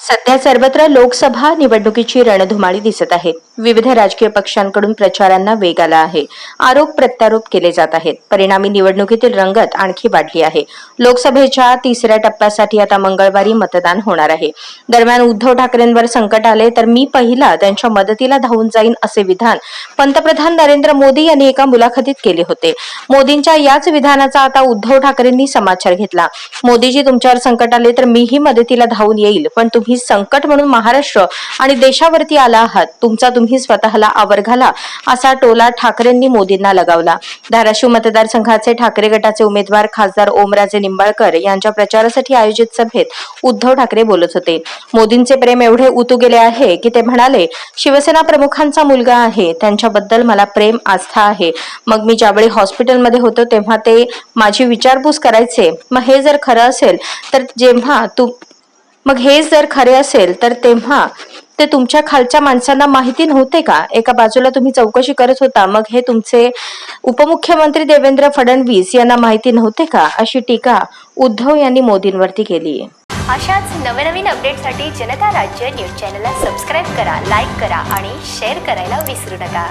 सध्या सर्वत्र लोकसभा निवडणुकीची रणधुमाळी दिसत आहे. विविध राजकीय पक्षांकडून प्रचारांना वेग आला आहे. आरोप प्रत्यारोप केले जात आहेत. परिणामी निवडणुकीतील रंगत आणखी वाढली आहे. लोकसभेच्या तिसऱ्या टप्प्यासाठी आता मंगळवारी मतदान होणार आहे. दरम्यान उद्धव ठाकरेंवर संकट आले तर मी पहिला त्यांच्या मदतीला धावून जाईन असे विधान पंतप्रधान नरेंद्र मोदी यांनी एका मुलाखतीत केले होते. मोदींच्या याच विधानाचा आता उद्धव ठाकरेंनी समाचार घेतला. मोदीजी तुमच्यावर संकट आले तर मीही मदतीला धावून येईल. पण तुम्ही संकट म्हणून महाराष्ट्र आणि देशावरती आला आहात. तुमचा तुम्ही स्वतःला आवर घाला असा टोला ठाकरेंनी मोदींना लगावला. धाराशिव मतदारसंघाचे ठाकरे गटाचे उमेदवार खासदार ओमराजे निंबाळकर यांच्या प्रचारासाठी आयोजित सभेत उद्धव ठाकरे बोलत होते. मोदींचे प्रेम एवढे उतू गेले आहे की ते म्हणाले शिवसेना प्रमुखांचा मुलगा आहे त्यांच्याबद्दल मला प्रेम आस्था आहे. मग मी ज्यावेळी हॉस्पिटलमध्ये होतो तेव्हा ते माझी विचारपूस करायचे मग हे जर खरं असेल तर जेव्हा तू मग हे जर खरे असेल तर तेव्हा ते तुमच्या खालच्या माणसांना माहिती नव्हते का? एका बाजूला तुम्ही चौकशी करत होता. मग हे तुमचे उपमुख्यमंत्री देवेंद्र फडणवीस यांना माहिती नव्हते का? अशी टीका उद्धव यांनी मोदींवरती केली अशाच नवनवीन अपडेटसाठी जनता राज्य न्यूज चॅनलला सबस्क्राईब करा लाईक करा आणि शेअर करायला विसरू नका.